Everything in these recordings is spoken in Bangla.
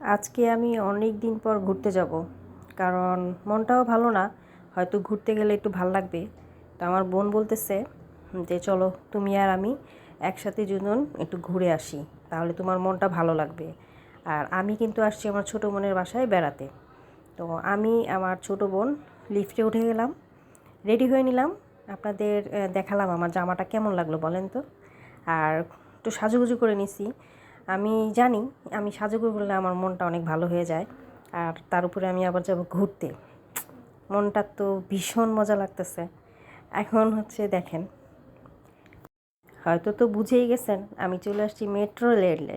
আজকে আমি অনেক দিন পর ঘুরতে যাব, কারণ মনটাও ভালো না। হয়তো ঘুরতে গেলে একটু ভালো লাগবে। তো আমার বোন বলতেছে যে, চলো, তুমি আর আমি একসাথে দুজন একটু ঘুরে আসি, তাহলে তোমার মনটা ভালো লাগবে। আর আমি কিন্তু আসছি আমার ছোটো বোনের বাসায় বেড়াতে। তো আমি আমার ছোটো বোন লিফটে উঠে গেলাম, রেডি হয়ে নিলাম। আপনাদের দেখালাম আমার জামাটা কেমন লাগল বলেন তো? আর একটু সাজুগুজু করে নিছি। আমি জানি, আমি সাজুগুজু করলে আমার মনটা অনেক ভালো হয়ে যায়। আর তার উপরে আমি আবার যাব ঘুরতে। মনটা তো ভীষণ মজা লাগতেছে। এখন হচ্ছে দেখেন। হয়তো তো বুঝেই গেছেন, আমি চলে আসছি মেট্রো রেলে।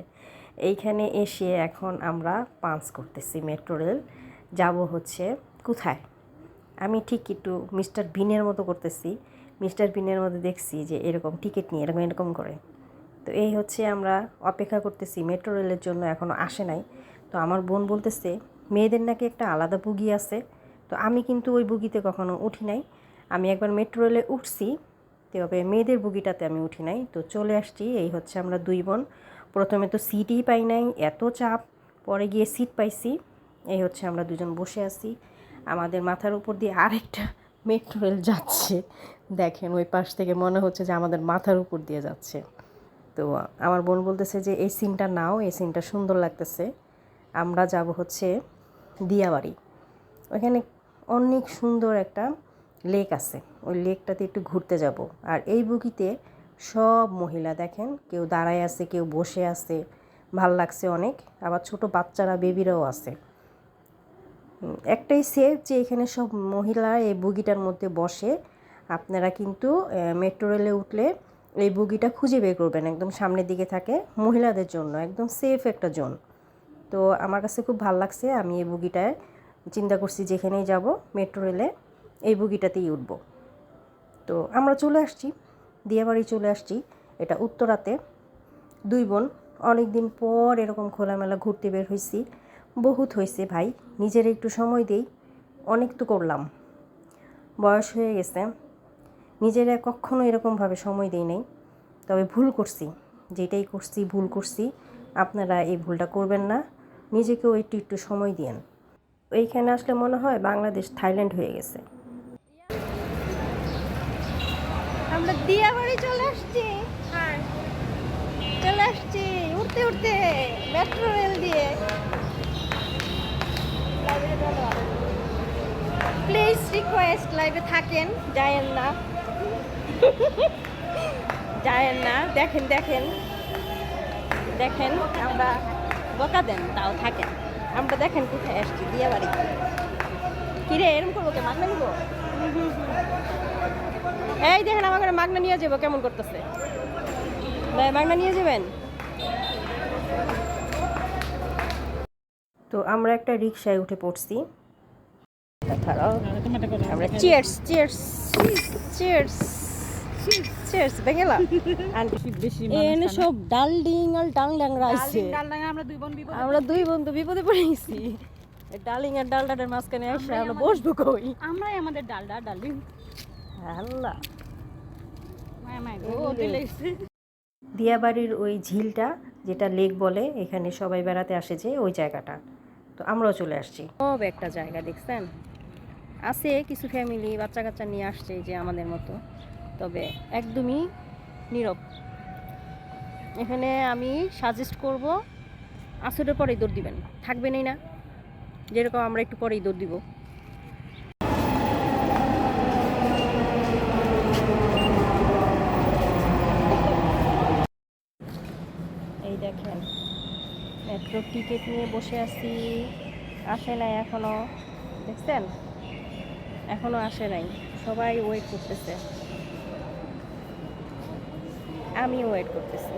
এইখানে এসে এখন আমরা পাঞ্চ করতেছি মেট্রো রেল। যাব হচ্ছে কোথায়? আমি ঠিক একটু মিস্টার বিনের মতো করতেছি। মিস্টার বিনের মধ্যে দেখছি যে এরকম টিকিট নিয়ে এরকম এরকম করে। তো এই হচ্ছে আমরা অপেক্ষা করতেছি মেট্রো রেলের জন্য এখনও আসে নাই। তো আমার বোন বলতেছে, মেয়েদের নাকি একটা আলাদা বুগি আছে। তো আমি কিন্তু ওই বুগিতে কখনো উঠি নাই। আমি একবার মেট্রো রেলে উঠছি, তবে মেয়েদের বুগিটাতে আমি উঠি নাই। তো চলে আসছি, এই হচ্ছে আমরা দুই বোন। প্রথমে তো সিটই পাই নাই, এত চাপ। পরে গিয়ে সিট পাইছি, এই হচ্ছে আমরা দুজন বসে আছি। আমাদের মাথার উপর দিয়ে আরেকটা মেট্রো রেল যাচ্ছে। দেখেন ওই পাশ থেকে মনে হচ্ছে যে আমাদের মাথার উপর দিয়ে যাচ্ছে। তো আমার বোন বলতেছে যে, এই সিনটা নাও, এই সিনটা সুন্দর লাগতেছে। আমরা যাব হচ্ছে দিয়াবাড়ি। ওইখানে অনেক সুন্দর একটা লেক আছে। ওই লেকটাতে একটু ঘুরতে যাব। আর এই বুকিতে সব মহিলা দেখেন, কেউ দাঁড়ায় আছে, কেউ বসে আছে। ভালো লাগছে অনেক। আবার ছোট বাচ্চারা, বেবিরাও আছে। একটাই সেফ যে, এখানে সব মহিলা এই বুগিটার মধ্যে বসে। আপনারা কিন্তু মেট্রো রেলে উঠলে এই বুগিটা খুঁজে বের করবেন, একদম সামনের দিকে থাকে, মহিলাদের জন্য, একদম সেফ একটা জোন তো আমার কাছে খুব ভালো লাগছে, আমি এই বুগিটায় চিন্তা করছি যেখানেই যাব মেট্রো রেলে এই বুগিটাতেই উঠব। তো আমরা চলে আসছি, দিয়াবাড়ি চলে আসছি, এটা উত্তরাতে। দুই বোন অনেক দিন পর এরকম খোলামেলা ঘুরতে বের হয়েছি বহুত হয়েছে ভাই, নিজের একটু সময় দেই, অনেক তো করলাম। বয়স হয়ে গেছে। নিজেরা কখনো এরকমভাবে সময় দেই নাই। তবে ভুল করছি যেটাই করছি ভুল করছি আপনারা এই ভুলটা করবেন না। নিজেকেও একটু একটু সময় দিয়েন। এইখানে আসলে মনে হয় বাংলাদেশ থাইল্যান্ড হয়ে গেছে। আমরা দিয়াবাড়ি চলে আসছি। চলে আসছি উঠতে উঠতে মেট্রো রেল দিয়ে। প্লিজ রিকোয়েস্ট লাইভে থাকেন যায়েন না। যায়েন না দেখেন দেখেন। দেখেন আমরা বকা দেন তাও থাকেন। আমরা দেখেন কোথায় আসছি দিয়াবাড়ি কিরে এরম করব কে? মাগনা নিবো? এই দেখেন আমার মাগনা নিয়ে যাব কেমন করতেছে? ভাই, মাগনা নিয়ে যাবেন? তো আমরা একটা রিক্সায় উঠে পড়ছি। আমরা চিয়ার্স চিয়ার্স চিয়ার্স চিয়ার্স বেঙ্গলা। এনে সব ডাল ডিং আর ডাল আছে আমরা দুই বোন বিপদ আমরা দুই বন্ধু বিপদে পড়ে গেছি এই ডালিং আর ডালডাটের মাঝখানে এসে আমরা বসবো কই? আমরাই আমাদের ডালডা ডালিং আল্লাহ। দিয়াবাড়ির ওই ঝিলটা যেটা লেক বলে এখানে সবাই বেড়াতে আসে যে ওই জায়গাটা। তো আমরাও চলে আসছি। সব একটা জায়গা দেখছেন? আছে কিছু ফ্যামিলি বাচ্চা কাচ্চা নিয়ে আসছে এই যে আমাদের মতো। তবে একদমই নীরব। এখানে আমি সাজেস্ট করব, আসরের পরেই দৌড় দিবেন। থাকবেনই না। যেরকম আমরা একটু পরেই দৌড় দিব। এই দেখেন মেট্রো টিকিট নিয়ে বসে আছি। আসে নাই এখনও। দেখছেন? এখনও আসে নাই। সবাই ওয়েট করতেছে। আমি ওয়েট করতেছি।